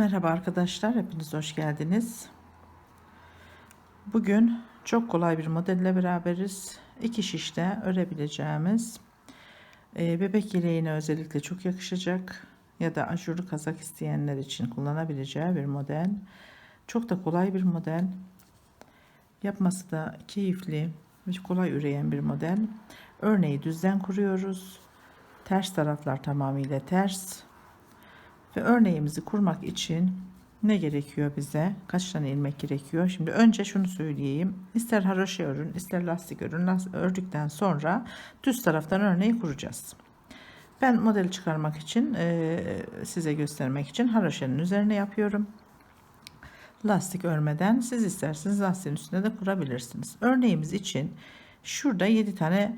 Merhaba arkadaşlar, hepiniz hoş geldiniz. Bugün çok kolay bir modelle beraberiz. İki şişte örebileceğimiz e, bebek yeleğine özellikle çok yakışacak ya da ajurlu kazak isteyenler için kullanabileceği bir model. Çok da kolay bir model. Yapması da keyifli ve kolay üreyen bir model. Örneği düzden kuruyoruz. Ters taraflar tamamıyla ters. Ve örneğimizi kurmak için ne gerekiyor bize? Kaç tane ilmek gerekiyor? Şimdi önce şunu söyleyeyim. İster haroşa örün, ister lastik örün. Ördükten sonra düz taraftan örneği kuracağız. Ben modeli çıkarmak için, e, size göstermek için haroşanın üzerine yapıyorum. Lastik örmeden siz isterseniz lastiğin üstünde de kurabilirsiniz. Örneğimiz için şurada 7 tane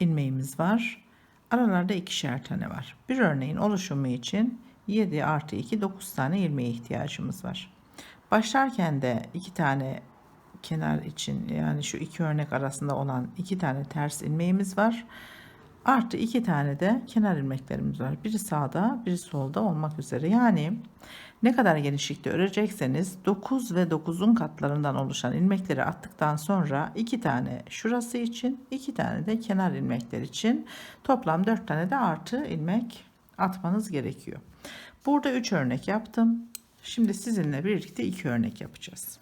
ilmeğimiz var. Aralarda ikişer tane var. Bir örneğin oluşumu için 7 artı 2 9 tane ilmeğe ihtiyacımız var. Başlarken de 2 tane kenar için yani şu iki örnek arasında olan 2 tane ters ilmeğimiz var. Artı 2 tane de kenar ilmeklerimiz var. Biri sağda, biri solda olmak üzere. Yani ne kadar genişlikte örecekseniz 9 ve 9'un katlarından oluşan ilmekleri attıktan sonra 2 tane şurası için, 2 tane de kenar ilmekler için toplam 4 tane de artı ilmek atmanız gerekiyor. Burada 3 örnek yaptım. Şimdi sizinle birlikte 2 örnek yapacağız.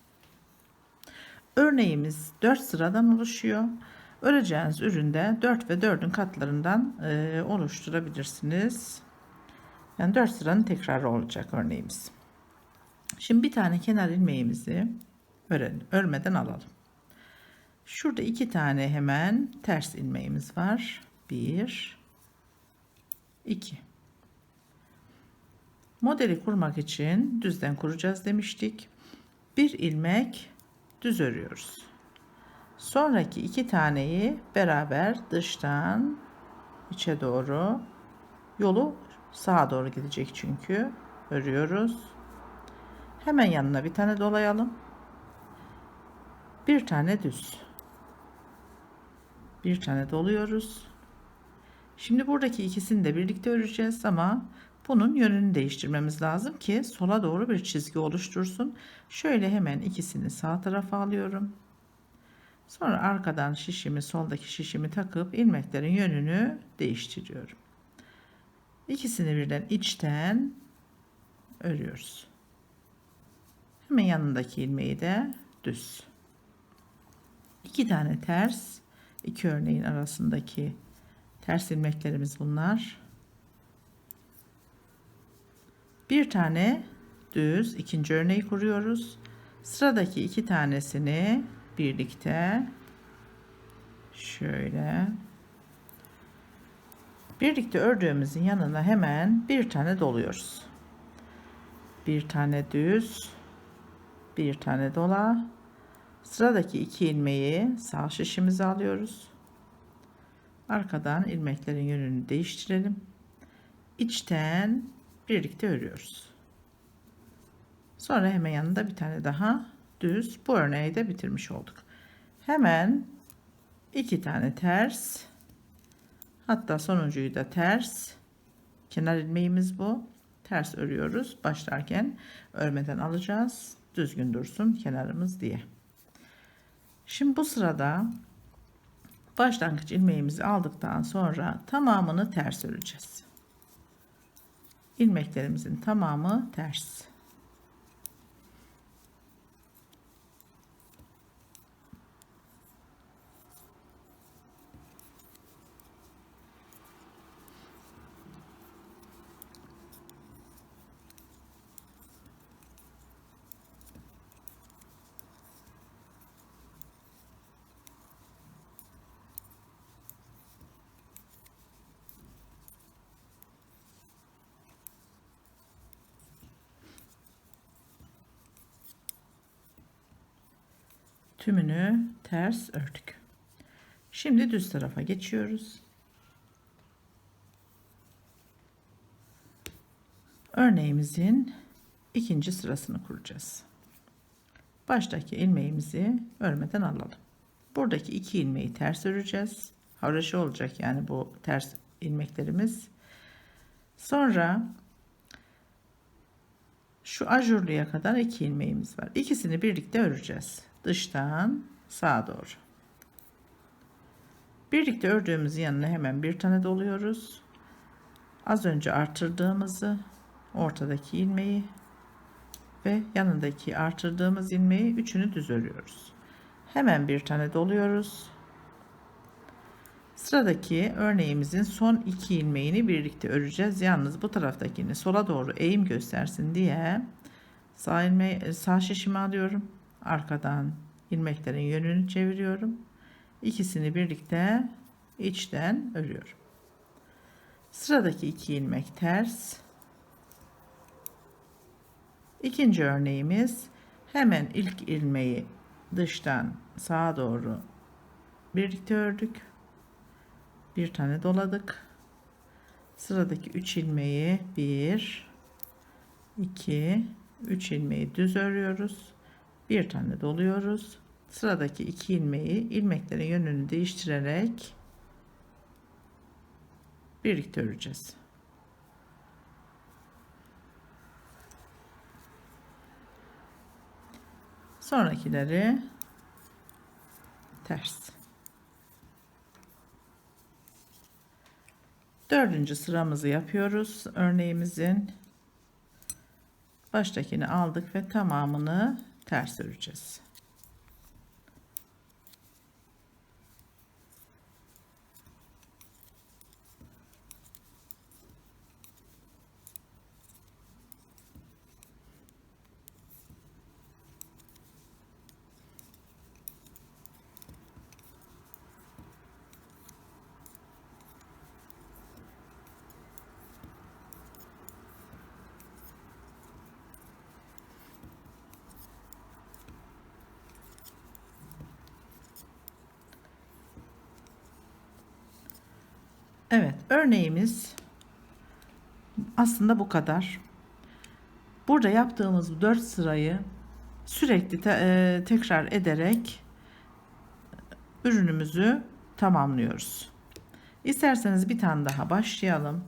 Örneğimiz 4 sıradan oluşuyor. Öreceğiniz üründe 4 ve 4'ün katlarından e, oluşturabilirsiniz. Yani 4 sıranın tekrarı olacak örneğimiz. Şimdi bir tane kenar ilmeğimizi örelim. Örmeden alalım. Şurada iki tane hemen ters ilmeğimiz var. 1 2 Modeli kurmak için düzden kuracağız demiştik. Bir ilmek düz örüyoruz. Sonraki iki taneyi beraber dıştan içe doğru yolu sağa doğru gidecek çünkü örüyoruz. Hemen yanına bir tane dolayalım. Bir tane düz. Bir tane doluyoruz. Şimdi buradaki ikisini de birlikte öreceğiz ama bunun yönünü değiştirmemiz lazım ki sola doğru bir çizgi oluştursun. Şöyle hemen ikisini sağ tarafa alıyorum. Sonra arkadan şişimi soldaki şişimi takıp ilmeklerin yönünü değiştiriyorum. İkisini birden içten örüyoruz. Hemen yanındaki ilmeği de düz. İki tane ters, iki örneğin arasındaki ters ilmeklerimiz bunlar. Bir tane düz ikinci örneği kuruyoruz. Sıradaki iki tanesini birlikte şöyle birlikte ördüğümüzün yanına hemen bir tane doluyoruz. Bir tane düz, bir tane dola. Sıradaki iki ilmeği sağ şişimize alıyoruz. Arkadan ilmeklerin yönünü değiştirelim. İçten birlikte örüyoruz. Sonra hemen yanında bir tane daha düz. Bu örneği de bitirmiş olduk. Hemen iki tane ters. Hatta sonuncuyu da ters. Kenar ilmeğimiz bu. Ters örüyoruz. Başlarken örmeden alacağız. Düzgün dursun kenarımız diye. Şimdi bu sırada başlangıç ilmeğimizi aldıktan sonra tamamını ters öreceğiz. İlmeklerimizin tamamı ters. Tümünü ters ördük. Şimdi düz tarafa geçiyoruz. Örneğimizin ikinci sırasını kuracağız. Baştaki ilmeğimizi örmeden alalım. Buradaki iki ilmeği ters öreceğiz. Haraşo olacak yani bu ters ilmeklerimiz. Sonra Şu ajurluya kadar iki ilmeğimiz var. İkisini birlikte öreceğiz. Dıştan sağa doğru. Birlikte ördüğümüz yanına hemen bir tane doluyoruz. Az önce artırdığımızı ortadaki ilmeği ve yanındaki artırdığımız ilmeği üçünü düz örüyoruz. Hemen bir tane doluyoruz. Sıradaki örneğimizin son iki ilmeğini birlikte öreceğiz. Yalnız bu taraftakini sola doğru eğim göstersin diye sağ ilmeği, sağ şişimi alıyorum. Arkadan ilmeklerin yönünü çeviriyorum. İkisini birlikte içten örüyorum. Sıradaki iki ilmek ters. İkinci örneğimiz hemen ilk ilmeği dıştan sağa doğru birlikte ördük. Bir tane doladık. Sıradaki 3 ilmeği 1 2 3 ilmeği düz örüyoruz. Bir tane doluyoruz. Sıradaki 2 ilmeği ilmeklerin yönünü değiştirerek birlikte öreceğiz. Sonrakileri ters. Dördüncü sıramızı yapıyoruz. Örneğimizin baştakini aldık ve tamamını ters öreceğiz. Evet, örneğimiz aslında bu kadar. Burada yaptığımız bu 4 sırayı sürekli te- e, tekrar ederek ürünümüzü tamamlıyoruz. İsterseniz bir tane daha başlayalım.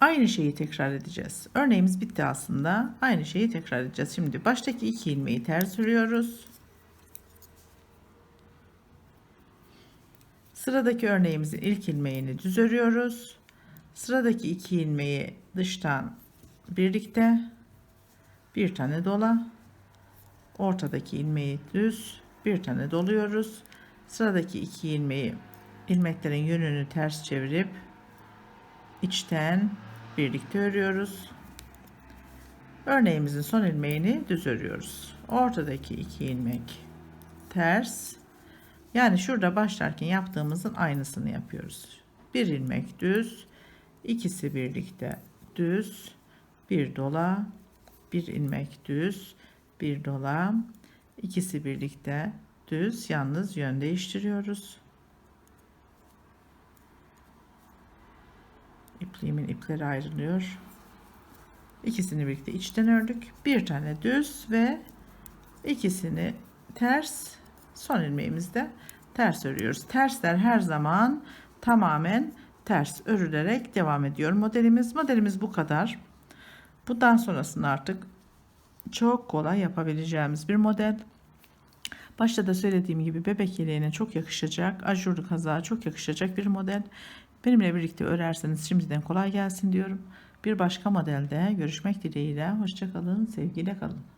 Aynı şeyi tekrar edeceğiz. Örneğimiz bitti aslında. Aynı şeyi tekrar edeceğiz. Şimdi baştaki iki ilmeği ters örüyoruz. Sıradaki örneğimizin ilk ilmeğini düz örüyoruz. Sıradaki iki ilmeği dıştan birlikte bir tane dola. Ortadaki ilmeği düz bir tane doluyoruz. Sıradaki iki ilmeği ilmeklerin yönünü ters çevirip içten birlikte örüyoruz. Örneğimizin son ilmeğini düz örüyoruz. Ortadaki iki ilmek ters yani şurada başlarken yaptığımızın aynısını yapıyoruz. Bir ilmek düz, ikisi birlikte düz, bir dola, bir ilmek düz, bir dola, ikisi birlikte düz, yalnız yön değiştiriyoruz. İpliğimin ipleri ayrılıyor. İkisini birlikte içten ördük. Bir tane düz ve ikisini ters son ilmeğimizde ters örüyoruz. Tersler her zaman tamamen ters örülerek devam ediyor modelimiz. Modelimiz bu kadar. Bundan sonrasında artık çok kolay yapabileceğimiz bir model. Başta da söylediğim gibi bebek yeleğine çok yakışacak, ajurlu kazağa çok yakışacak bir model. Benimle birlikte örerseniz şimdiden kolay gelsin diyorum. Bir başka modelde görüşmek dileğiyle. Hoşçakalın, sevgiyle kalın.